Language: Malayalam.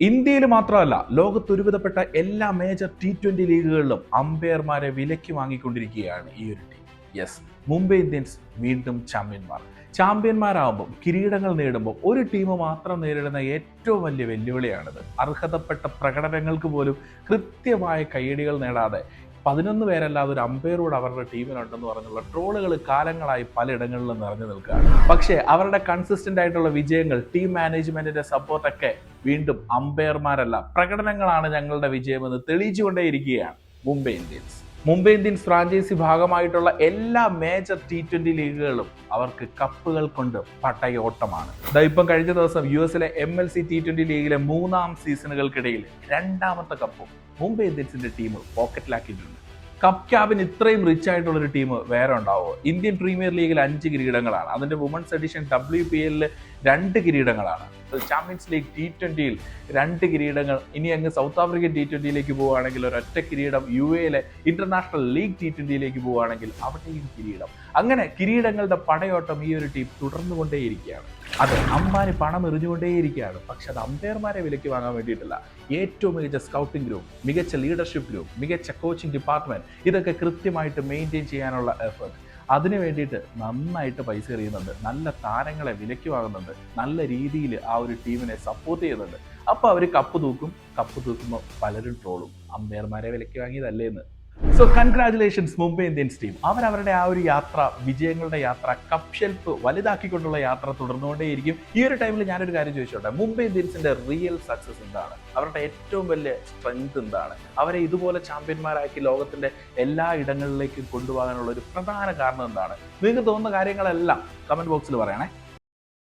ഇന്ത്യയിൽ മാത്രമല്ല ലോകത്ത് ഒരുവിധപ്പെട്ട എല്ലാ മേജർ ടി ട്വന്റി ലീഗുകളിലും അമ്പയർമാരെ വിലക്കി വാങ്ങിക്കൊണ്ടിരിക്കുകയാണ് ഈ ഒരു ടീം യെസ് മുംബൈ ഇന്ത്യൻസ് വീണ്ടും ചാമ്പ്യന്മാർ ചാമ്പ്യന്മാരാകുമ്പോൾ കിരീടങ്ങൾ നേടുമ്പോൾ ഒരു ടീം മാത്രം നേരിടുന്ന ഏറ്റവും വലിയ വെല്ലുവിളിയാണിത്. അർഹതപ്പെട്ട പ്രകടനങ്ങൾക്ക് പോലും കൃത്യമായ കയ്യടികൾ നേടാതെ പതിനൊന്ന് പേരല്ലാതെ ഒരു അമ്പയറോട് അവരുടെ ടീമിനുണ്ടെന്ന് പറഞ്ഞുള്ള ട്രോളുകൾ കാലങ്ങളായി പലയിടങ്ങളിലും നിറഞ്ഞു നിൽക്കുകയാണ്. പക്ഷേ അവരുടെ കൺസിസ്റ്റന്റ് ആയിട്ടുള്ള വിജയങ്ങൾ ടീം മാനേജ്മെന്റിന്റെ സപ്പോർട്ടൊക്കെ വീണ്ടും അമ്പയർമാരല്ല പ്രകടനങ്ങളാണ് ഞങ്ങളുടെ വിജയമെന്ന് തെളിയിച്ചുകൊണ്ടേയിരിക്കുകയാണ് Mumbai Indians. Mumbai Indians franchise ഭാഗമായിട്ടുള്ള എല്ലാ മേജർ ടി ട്വന്റി ലീഗുകളും അവർക്ക് കപ്പുകൾ കൊണ്ട് പട്ടയോട്ടമാണ്. ഇപ്പം കഴിഞ്ഞ ദിവസം യു എസിലെ M L C T twenty ലീഗിലെ മൂന്നാം സീസണുകൾക്കിടയിൽ രണ്ടാമത്തെ കപ്പും മുംബൈ ഇന്ത്യൻസിന്റെ ടീം പോക്കറ്റിലാക്കിയിട്ടുണ്ട് കപ്പ് ക്യാബിന് ഇത്രയും റിച്ച് ആയിട്ടുള്ള ഒരു ടീം വേറെ ഉണ്ടാവുമോ ഇന്ത്യൻ പ്രീമിയർ ലീഗിൽ അഞ്ച് കിരീടങ്ങളാണ്. അതിന്റെ വുമൻസ് എഡിഷൻ ഡബ്ല്യു പി എല്ലിൽ രണ്ട് കിരീടങ്ങളാണ്. ചാമ്പ്യൻസ് ലീഗ് ടി ട്വന്റിയിൽ രണ്ട് കിരീടങ്ങൾ. ഇനി അങ്ങ് സൗത്ത് ആഫ്രിക്കൻ ടി ട്വന്റിയിലേക്ക് പോവുകയാണെങ്കിൽ ഒരൊറ്റ കിരീടം യു എയിലെ ഇന്റർനാഷണൽ ലീഗ് ടി ട്വന്റിയിലേക്ക് പോവുകയാണെങ്കിൽ അവിടെയും കിരീടം. അങ്ങനെ കിരീടങ്ങളുടെ പടയോട്ടം ഈ ഒരു ടീം തുടർന്നുകൊണ്ടേയിരിക്കുകയാണ്. അത് അമ്പാനി പണം എറിഞ്ഞുകൊണ്ടേയിരിക്കുകയാണ്. പക്ഷെ അത് അമ്പയർമാരെ വിലയ്ക്ക് വാങ്ങാൻ വേണ്ടിയിട്ടില്ല. ഏറ്റവും മികച്ച സ്കൗട്ടിംഗ് ഗ്രൂപ്പ് മികച്ച ലീഡർഷിപ്പ് ഗ്രൂപ്പ് മികച്ച കോച്ചിങ് ഡിപ്പാർട്ട്മെന്റ് ഇതൊക്കെ കൃത്യമായിട്ട് മെയിന്റെയിൻ ചെയ്യാനുള്ള എഫേർട്ട്. അതിന് വേണ്ടിയിട്ട് നന്നായിട്ട് പൈസ എറിയുന്നുണ്ട്. നല്ല താരങ്ങളെ വിലയ്ക്ക് വാങ്ങുന്നുണ്ട്. നല്ല രീതിയിൽ ആ ഒരു ടീമിനെ സപ്പോർട്ട് ചെയ്യുന്നുണ്ട്. അപ്പോൾ അവർ കപ്പ് തൂക്കും. കപ്പ് തൂക്കുമ്പോൾ പലരും ട്രോളും. അമ്പയർമാരെ വിലയ്ക്ക് വാങ്ങിയതല്ലേ എന്ന്. So congratulations Mumbai Indians team അവരവരുടെ ആ ഒരു യാത്ര വിജയങ്ങളുടെ യാത്ര കപ്പ് ഷെൽഫ് വലുതാക്കിക്കൊണ്ടുള്ള യാത്ര തുടർന്നുകൊണ്ടേയിരിക്കും. ഈ ഒരു ടൈമിൽ ഞാനൊരു കാര്യം ചോദിച്ചോട്ടെ? മുംബൈ ഇന്ത്യൻസിന്റെ റിയൽ സക്സസ് എന്താണ്? അവരുടെ ഏറ്റവും വലിയ സ്ട്രെങ്ത് എന്താണ്? അവരെ ഇതുപോലെ ചാമ്പ്യന്മാരാക്കി ലോകത്തിന്റെ എല്ലാ ഇടങ്ങളിലേക്കും കൊണ്ടുപോകാനുള്ള ഒരു പ്രധാന കാരണം എന്താണ്? നിങ്ങൾക്ക് തോന്നുന്ന കാര്യങ്ങളെല്ലാം കമന്റ് ബോക്സിൽ പറയണേ.